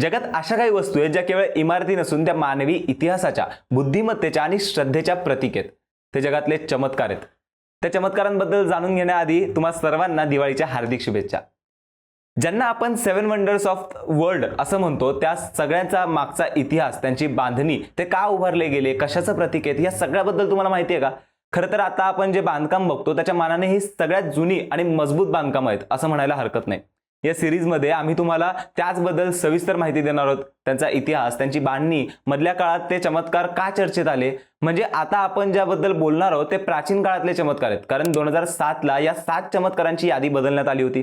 जगात अशा काही वस्तू आहेत ज्या केवळ इमारती नसून त्या मानवी इतिहासाच्या बुद्धिमत्तेच्या आणि श्रद्धेच्या प्रतीक आहेत. ते जगातले चमत्कार आहेत. त्या चमत्कारांबद्दल जाणून घेण्याआधी तुम्हा सर्वांना दिवाळीच्या हार्दिक शुभेच्छा. ज्यांना आपण सेव्हन वंडर्स ऑफ वर्ल्ड असं म्हणतो त्या सगळ्यांचा मागचा इतिहास त्यांची बांधणी ते का उभारले गेले कशाचं प्रतीक आहेत या सगळ्याबद्दल तुम्हाला माहिती आहे का? खरं तर आता आपण जे बांधकाम बघतो त्याच्या मानाने ही सगळ्यात जुनी आणि मजबूत बांधकाम आहेत असं म्हणायला हरकत नाही. या सिरीजमध्ये आम्ही तुम्हाला त्याचबद्दल सविस्तर माहिती देणार आहोत. त्यांचा इतिहास त्यांची बांधणी मधल्या काळात ते चमत्कार का चर्चेत आले? म्हणजे आता आपण ज्याबद्दल बोलणार आहोत ते प्राचीन काळातले चमत्कार आहेत. कारण दोन हजार सातला या सात चमत्कारांची यादी बदलण्यात आली होती.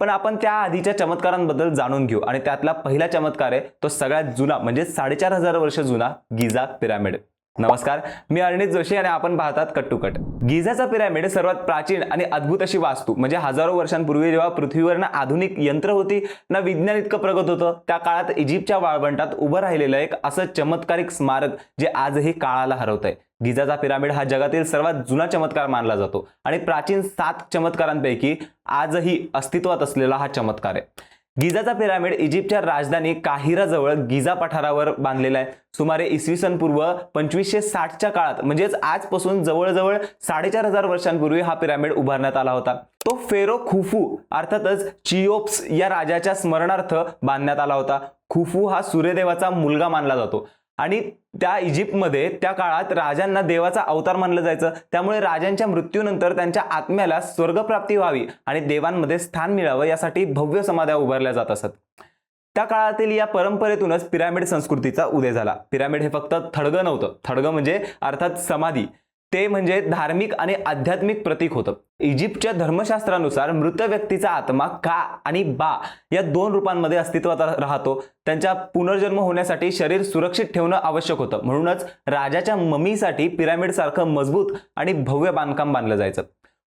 पण आपण त्या आधीच्या चमत्कारांबद्दल जाणून घेऊ. आणि त्यातला पहिला चमत्कार आहे तो सगळ्यात जुना म्हणजे साडेचार हजार वर्ष जुना गिझा पिरामिड. नमस्कार मी अरणित जोशी आणि आपण पाहतात कट टू कट गिझाचा पिरॅमिड सर्वात प्राचीन आणि अद्भुत अशी वास्तू म्हणजे हजारो वर्षांपूर्वी जेव्हा पृथ्वीवर ना आधुनिक यंत्र होती ना विज्ञान इतकं प्रगत होतं त्या काळात इजिप्तच्या वाळवंटात उभं राहिलेलं एक असं चमत्कारिक स्मारक जे आजही काळाला हरवत आहे गिझाचा पिरामिड हा जगातील सर्वात जुना चमत्कार मानला जातो आणि प्राचीन सात चमत्कारांपैकी आजही अस्तित्वात असलेला हा चमत्कार आहे. गिझाचा पिरामिड इजिप्तच्या राजधानी काहिराजवळ गिझा पठारावर बांधलेला आहे. सुमारे इसवी सन पूर्व पंचवीसशे साठच्या काळात म्हणजेच आजपासून जवळजवळ साडेचार हजार वर्षांपूर्वी हा पिरामिड उभारण्यात आला होता. तो फेरो खुफू अर्थातच चिओप्स या राजाच्या स्मरणार्थ बांधण्यात आला होता. खुफू हा सूर्यदेवाचा मुलगा मानला जातो. आणि त्या इजिप्तमध्ये त्या काळात राजांना देवाचा अवतार मानलं जायचं. त्यामुळे राजांच्या मृत्यूनंतर त्यांच्या आत्म्याला स्वर्गप्राप्ती व्हावी आणि देवांमध्ये स्थान मिळावं यासाठी भव्य समाध्या उभारल्या जात असत. त्या काळातील या परंपरेतूनच पिरामिड संस्कृतीचा उदय झाला. पिरामिड हे फक्त थडगं नव्हतं. थडगं म्हणजे अर्थात समाधी. ते म्हणजे धार्मिक आणि आध्यात्मिक प्रतीक होतं. इजिप्तच्या धर्मशास्त्रानुसार मृत व्यक्तीचा आत्मा का आणि बा या दोन रूपांमध्ये अस्तित्वात राहतो. त्यांच्या पुनर्जन्म होण्यासाठी शरीर सुरक्षित ठेवणं आवश्यक होतं. म्हणूनच राजाच्या ममीसाठी पिरामिड सारखं मजबूत आणि भव्य बांधकाम बांधलं जायचं.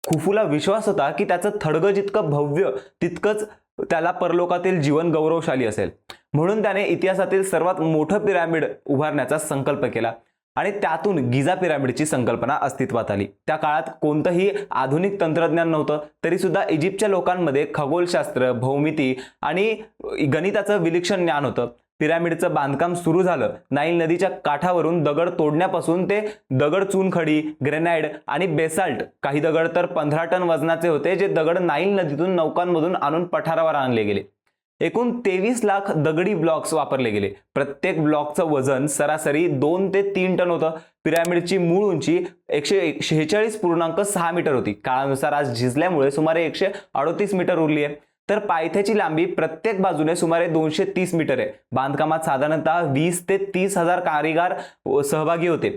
खुफूला विश्वास होता की त्याचं थडगं जितकं भव्य तितकंच त्याला परलोकातील जीवन गौरवशाली असेल. म्हणून त्याने इतिहासातील सर्वात मोठं पिरामिड उभारण्याचा संकल्प केला. आणि त्यातून गिझा पिरामिडची संकल्पना अस्तित्वात आली. त्या काळात कोणतंही आधुनिक तंत्रज्ञान नव्हतं तरी सुद्धा इजिप्तच्या लोकांमध्ये खगोलशास्त्र भौमिती आणि गणिताचं विलक्षण ज्ञान होतं. पिरामिडचं बांधकाम सुरू झालं. नाईल नदीच्या काठावरून दगड तोडण्यापासून ते दगड चुनखडी ग्रेनाइड आणि बेसाल्ट काही दगड तर पंधरा टन वजनाचे होते जे दगड नाईल नदीतून नौकांमधून आणून पठारावर आणले गेले. एकूण तेवीस लाख दगडी ब्लॉक्स वापरले गेले. प्रत्येक ब्लॉकचं वजन सरासरी दोन ते तीन टन होतं. पिरामिडची मूळ उंची एकशे शेहेचाळीस पूर्णांक सहा मीटर होती. काळानुसार आज झिजल्यामुळे सुमारे एकशे अडोतीस मीटर उरली आहे तर पायथ्याची लांबी प्रत्येक बाजूने सुमारे दोनशे तीस मीटर आहे. बांधकामात साधारणतः वीस ते तीस हजार कामगार सहभागी होते.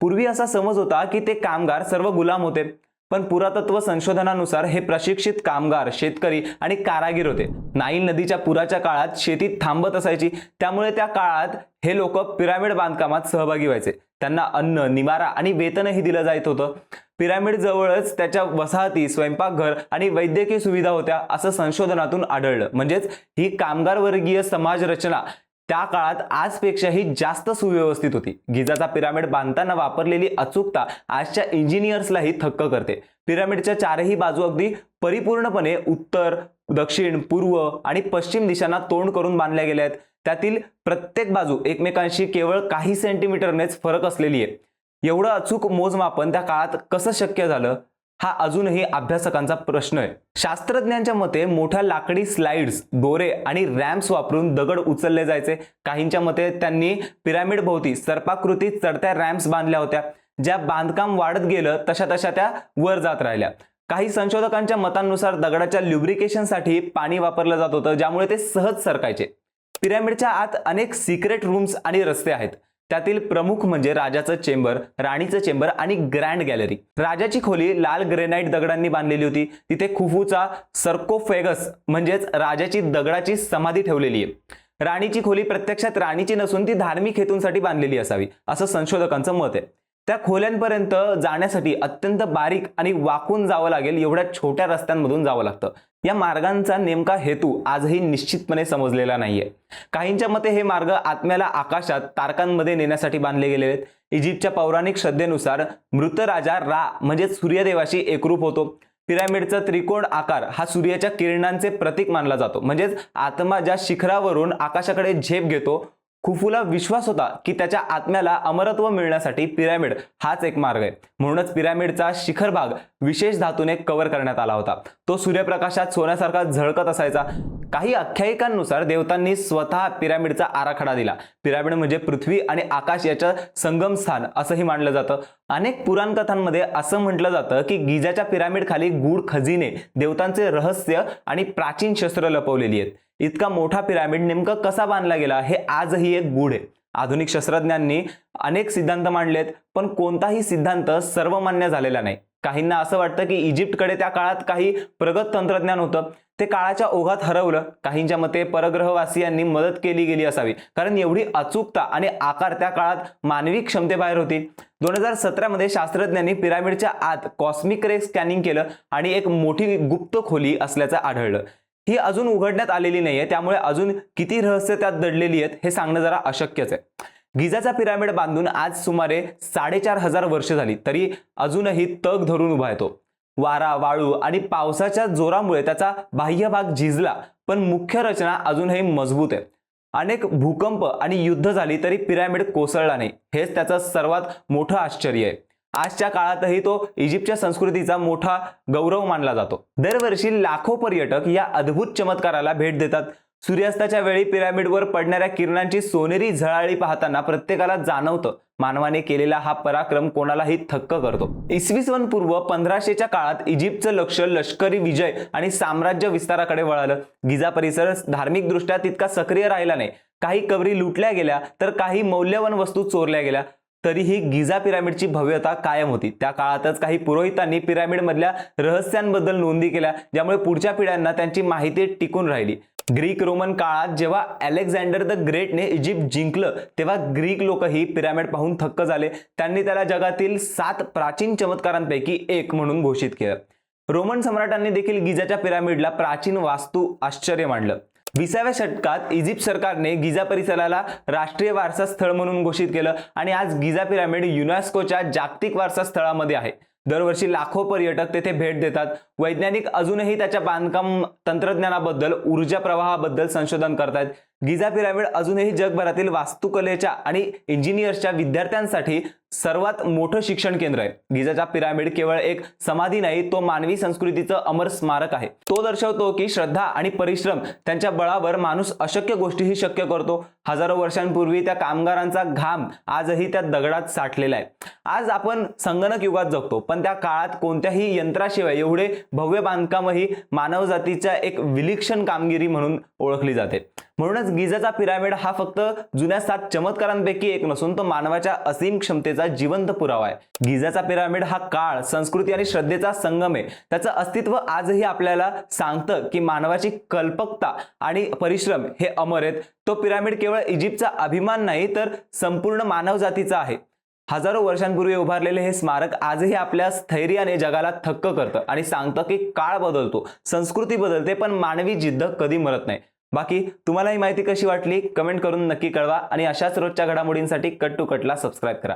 पूर्वी असा समज होता की ते कामगार सर्व गुलाम होते. पण पुरातत्व संशोधनानुसार हे प्रशिक्षित कामगार शेतकरी आणि कारागीर होते. नाईल नदीच्या पुराच्या काळात शेती थांबत असायची. त्यामुळे त्या काळात हे लोक पिरामिड बांधकामात सहभागी व्हायचे. त्यांना अन्न निवारा आणि वेतनही दिलं जात होतं. पिरामिड जवळच त्याच्या वसाहती स्वयंपाकघर आणि वैद्यकीय सुविधा होत्या असं संशोधनातून आढळलं. म्हणजेच ही कामगार वर्गीय समाज रचना त्या काळात आजपेक्षाही जास्त सुव्यवस्थित होती. गिजाचा पिरामिड बांधताना वापरलेली अचूकता आजच्या इंजिनियर्सलाही थक्क करते. पिरामिडच्या चारही बाजू अगदी परिपूर्णपणे उत्तर दक्षिण पूर्व आणि पश्चिम दिशांना तोंड करून बांधल्या गेल्या आहेत. त्यातील प्रत्येक बाजू एकमेकांशी केवळ काही सेंटीमीटरनेच फरक असलेली आहे. एवढं अचूक मोजमापन त्या काळात कसं शक्य झालं? हा अजूनही अभ्यासकांचा प्रश्न आहे. शास्त्रज्ञांच्या मते मोठ्या लाकडी स्लाइड्स दोरे आणि रॅम्प्स वापरून दगड उचलले जायचे. काहींच्या मते त्यांनी पिरामिड भोवती सर्पाकृती चढत्या रॅम्प्स बांधल्या होत्या. ज्या बांधकाम वाढत गेलं तशा तशा त्या वर जात राहिल्या. काही संशोधकांच्या मतांनुसार दगडाच्या ल्युब्रिकेशनसाठी पाणी वापरलं जात होतं ज्यामुळे ते सहज सरकायचे. पिरामिडच्या आत अनेक सिक्रेट रूम्स आणि रस्ते आहेत. त्यातील प्रमुख म्हणजे राजाचं चेंबर राणीचं चेंबर आणि ग्रँड गॅलरी. राजाची खोली लाल ग्रेनाइट दगडांनी बांधलेली होती. तिथे खुफूचा सर्कोफेगस म्हणजेच राजाची दगडाची समाधी ठेवलेली आहे. राणीची खोली प्रत्यक्षात राणीची नसून ती धार्मिक हेतूंसाठी बांधलेली असावी असं संशोधकांचं मत आहे. त्या खोल्यांपर्यंत जाण्यासाठी अत्यंत बारीक आणि वाकून जावं लागेल एवढ्या छोट्या रस्त्यांमधून जावं लागतं. या मार्गांचा नेमका हेतू आजही निश्चितपणे समजलेला नाहीये. काहींच्या मते हे मार्ग आत्म्याला आकाशात तारकांमध्ये नेण्यासाठी बांधले गेलेले आहेत. इजिप्तच्या पौराणिक श्रद्धेनुसार मृत राजा रा म्हणजे सूर्यदेवाशी एकरूप होतो. पिरामिडचा त्रिकोण आकार हा सूर्याच्या किरणांचे प्रतीक मानला जातो. म्हणजेच आत्मा ज्या शिखरावरून आकाशाकडे झेप घेतो खुफूला विश्वास होता की त्याच्या आत्म्याला अमरत्व मिळण्यासाठी पिरॅमिड हाच एक मार्ग आहे. म्हणूनच पिरामिडचा शिखर भाग विशेष धातूने कव्हर करण्यात आला होता. तो सूर्यप्रकाशात सोन्यासारखा झळकत असायचा. काही आख्यायिकांनुसार देवतांनी स्वतः पिरामिडचा आराखडा दिला. पिरामिड म्हणजे पृथ्वी आणि आकाश याचं संगम स्थान असंही मानलं जातं. अनेक पुराणकथांमध्ये असं म्हटलं जातं की गिजाच्या पिरामिड खाली गूढ खजिने देवतांचे रहस्य आणि प्राचीन शस्त्र लपवलेली आहेत. इतका मोठा पिरामिड नेमका कसा बांधला गेला? हे आजही एक गूढ आहे. आधुनिक शास्त्रज्ञांनी अनेक सिद्धांत मांडलेत पण कोणताही सिद्धांत सर्वमान्य झालेला नाही. काहींना असं वाटतं की इजिप्तकडे त्या काळात काही प्रगत तंत्रज्ञान होतं. ते काळाच्या ओघात हरवलं. काहींच्या मते परग्रहवासियांनी मदत केली गेली असावी. कारण एवढी अचूकता आणि आकार त्या काळात मानवी क्षमतेबाहेर होती. दोन हजार सतरामध्ये शास्त्रज्ञांनी पिरामिडच्या आत कॉस्मिक रे स्कॅनिंग केलं आणि एक मोठी गुप्त खोली असल्याचं आढळलं. ही अजून उघडण्यात आलेली नाहीये. त्यामुळे अजून किती रहस्य त्यात दडलेली आहेत हे सांगणं जरा अशक्यच आहे. गिजाचा पिरामिड बांधून आज सुमारे साडेचार हजार वर्ष झाली तरी अजूनही तग धरून उभा येतो. वारा वाळू आणि पावसाच्या जोरामुळे त्याचा बाह्य भाग झिजला पण मुख्य रचना अजूनही मजबूत आहे. अनेक भूकंप आणि युद्ध झाली तरी पिरामिड कोसळला नाही. हेच त्याचं सर्वात मोठं आश्चर्य आहे. आजच्या काळातही तो इजिप्तच्या संस्कृतीचा मोठा गौरव मानला जातो. दरवर्षी लाखो पर्यटक या अद्भुत चमत्काराला भेट देतात. सूर्यास्ताच्या वेळी पिरामिडवर पडणाऱ्या किरणांची सोनेरी झळाळी पाहताना प्रत्येकाला जाणवतं. मानवाने केलेला हा पराक्रम कोणालाही थक्क करतो. इसवी सन पूर्व पंधराशेच्या काळात इजिप्तचं लक्ष लष्करी विजय आणि साम्राज्य विस्ताराकडे वळालं. गिझा परिसर धार्मिक दृष्ट्या तितका सक्रिय राहिला नाही. काही कबरी लुटल्या गेल्या तर काही मौल्यवान वस्तू चोरल्या गेल्या. तरीही गिझा पिरामिडची भव्यता कायम होती. त्या काळातच काही पुरोहितांनी पिरामिडमधल्या रहस्यांबद्दल नोंदी केल्या ज्यामुळे पुढच्या पिढ्यांना त्यांची माहिती टिकून राहिली. ग्रीक रोमन काळात जेव्हा अलेक्झांडर द ग्रेटने इजिप्त जिंकलं तेव्हा ग्रीक लोकही पिरामिड पाहून थक्क झाले. त्यांनी त्याला जगातील सात प्राचीन चमत्कारांपैकी एक म्हणून घोषित केलं. रोमन सम्राटांनी देखील गिजाच्या पिरामिडला प्राचीन वास्तू आश्चर्य मानलं विसाव्या शतकात इजिप्त सरकारने गिझा परिसराला राष्ट्रीय वारसा स्थळ म्हणून घोषित केलं आणि आज गिझा पिरामिड युनेस्कोच्या जागतिक वारसा स्थळामध्ये आहे. दरवर्षी लाखो पर्यटक तेथे भेट देतात. वैज्ञानिक अजूनही त्याच्या बांधकाम तंत्रज्ञानाबद्दल ऊर्जा प्रवाहाबद्दल संशोधन करतायत. गिझा पिरामिड अजूनही जगभरातील वास्तुकलेच्या आणि इंजिनियर्सच्या विद्यार्थ्यांसाठी सर्वात मोठं शिक्षण केंद्र आहे. गिझाचा पिरामिड केवळ एक समाधी नाही तो मानवी संस्कृतीचं अमर स्मारक आहे. तो दर्शवतो की श्रद्धा आणि परिश्रम त्यांच्या बळावर माणूस अशक्य गोष्टीही शक्य करतो. हजारो वर्षांपूर्वी त्या कामगारांचा घाम आजही त्या दगडात साठलेला आहे. आज आपण संगणक युगात जगतो पण त्या काळात कोणत्याही यंत्राशिवाय एवढे भव्य बांधकामही मानवजातीच्या एक विलक्षण कामगिरी म्हणून ओळखली जाते. म्हणूनच गिजाचा पिरामिड हा फक्त जुन्या सात चमत्कारांपैकी एक नसून तो मानवाच्या असीम क्षमतेचा जिवंत पुरावा आहे. गिजाचा पिरामिड हा काळ संस्कृती आणि श्रद्धेचा संगम आहे. त्याचं अस्तित्व आजही आपल्याला सांगतं की मानवाची कल्पकता आणि परिश्रम हे अमर आहेत. तो पिरामिड केवळ इजिप्तचा अभिमान नाही तर संपूर्ण मानवजातीचा आहे. हजारो वर्षांपूर्वी उभारलेले हे स्मारक आजही आपल्या स्थैर्याने जगाला थक्क करतं आणि सांगतं की काळ बदलतो संस्कृती बदलते पण मानवी जिद्द कधी मरत नाही. बाकी तुम्हाला ही माहिती कशी वाटली? कमेंट करून नक्की कळवा आणि अशाच रोजच्या घडामोडींसाठी कट टू कटला सबस्क्राईब करा.